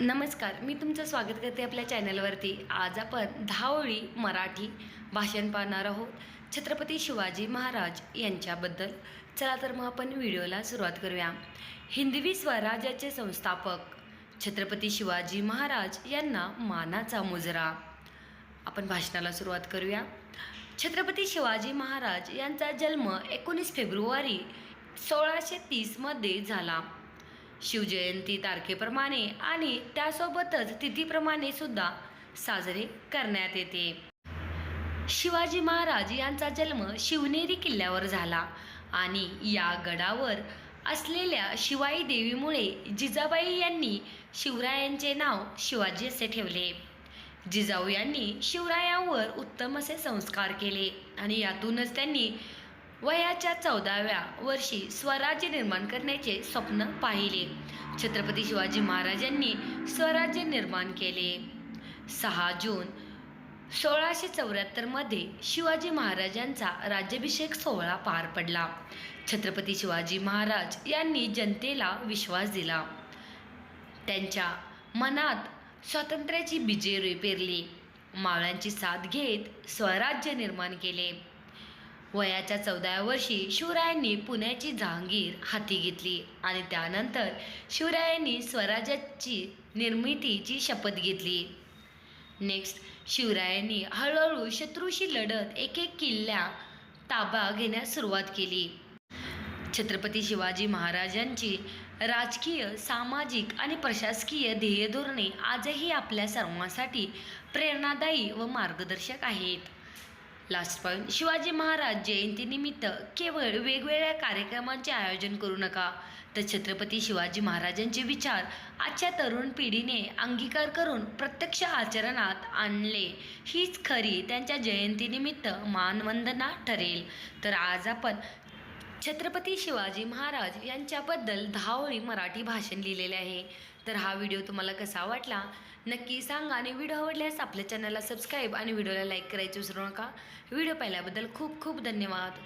नमस्कार मी तुमचं स्वागत करते आपल्या चॅनलवरती. आज आपण दहा ओळी मराठी भाषण पाहणार आहोत. छत्रपती शिवाजी महाराज यांच्याबद्दल. चला तर मग आपण व्हिडिओला सुरुवात करूया. हिंदवी स्वराज्याचे संस्थापक छत्रपती शिवाजी महाराज यांना मानाचा मुजरा. आपण भाषणाला सुरुवात करूया. छत्रपती शिवाजी महाराज यांचा जन्म एकोणीस फेब्रुवारी सोळाशे तीसमध्ये झाला. शिवजयंती तारखेप्रमाणे आणि त्यासोबतच तिथीप्रमाणे सुद्धा साजरे करण्यात येते. शिवाजी महाराज यांचा जन्म शिवनेरी किल्ल्यावर झाला आणि या गडावर असलेल्या शिवाई देवीमुळे जिजाबाई यांनी शिवरायांचे नाव शिवाजी असे ठेवले. जिजाऊ यांनी शिवरायांवर उत्तम असे संस्कार केले आणि यातूनच त्यांनी वयाच्या चौदाव्या वर्षी स्वराज्य निर्माण करण्याचे स्वप्न पाहिले. छत्रपती शिवाजी महाराजांनी स्वराज्य निर्माण केले. सहा जून सोळाशे चौऱ्याहत्तरमध्ये शिवाजी महाराजांचा राज्याभिषेक सोहळा पार पडला. छत्रपती शिवाजी महाराज यांनी जनतेला विश्वास दिला. त्यांच्या मनात स्वातंत्र्याची बिजे पेरली. मावळ्यांची साथ घेत स्वराज्य निर्माण केले. वयाच्या चौदाव्या वर्षी शिवरायांनी पुण्याची जहांगीर हाती घेतली आणि त्यानंतर शिवरायांनी स्वराज्याची निर्मितीची शपथ घेतली. नेक्स्ट शिवरायांनी हळूहळू शत्रूशी लढत एक एक किल्ल्या ताबा घेण्यास सुरुवात केली. छत्रपती शिवाजी महाराजांची राजकीय सामाजिक आणि प्रशासकीय ध्येय धोरणे आजही आपल्या सर्वांसाठी प्रेरणादायी व मार्गदर्शक आहेत. लास्ट पॉईंट शिवाजी महाराज जयंतीनिमित्त केवळ वेगवेगळ्या कार्यक्रमांचे आयोजन करू नका. तर छत्रपती शिवाजी महाराजांचे विचार आजच्या तरुण पिढीने अंगीकार करून प्रत्यक्ष आचरणात आणले. हीच खरी त्यांच्या जयंतीनिमित्त मानवंदना ठरेल. तर आज आपण छत्रपती शिवाजी महाराज यांच्याबद्दल दहा ओळी मराठी भाषण लिहिलेले आहे. तर हा व्हिडिओ तुम्हाला कसा वाटला? नक्की सांगा आणि व्हिडिओ आवडल्यास आपल्या चॅनलला सबस्क्राईब आणि व्हिडिओला लाईक करायचे विसरू नका. व्हिडिओ पाहिल्याबद्दल खूप खूप धन्यवाद.